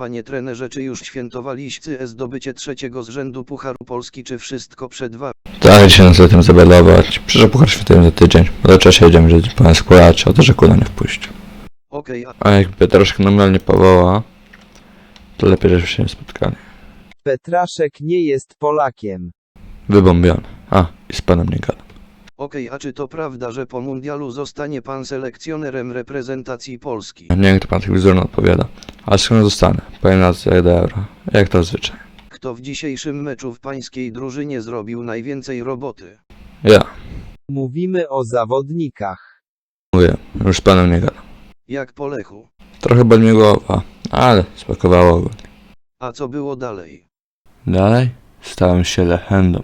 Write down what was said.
Panie trenerze, czy już świętowaliście zdobycie trzeciego z rzędu Pucharu Polski, czy wszystko przed wami? Tak, się na tym zabiadować. Przyszedł puchar świętym za tydzień. Ale czasie jedziemy, że pan składać, a to, że kula nie wpuści. Okej, a A jakby troszkę normalnie powoła, to lepiej, żebyśmy się nie spotkali. Petraszek nie jest Polakiem. Wybombiony. A, i z panem nie gadam. okej, a czy to prawda, że po mundialu zostanie pan selekcjonerem reprezentacji Polski? Nie wiem, kto pan tak bzdurno odpowiada. Ale skąd zostanę? Powiem na co jak do euro. Jak to zwyczaj. Kto w dzisiejszym meczu w pańskiej drużynie zrobił najwięcej roboty? Ja, Mówimy o zawodnikach. mówię, już z panem nie gadam. Jak po Lechu? Trochę boli mnie głowa, ale spakowało go. A co było dalej? Dalej stałem się legendą.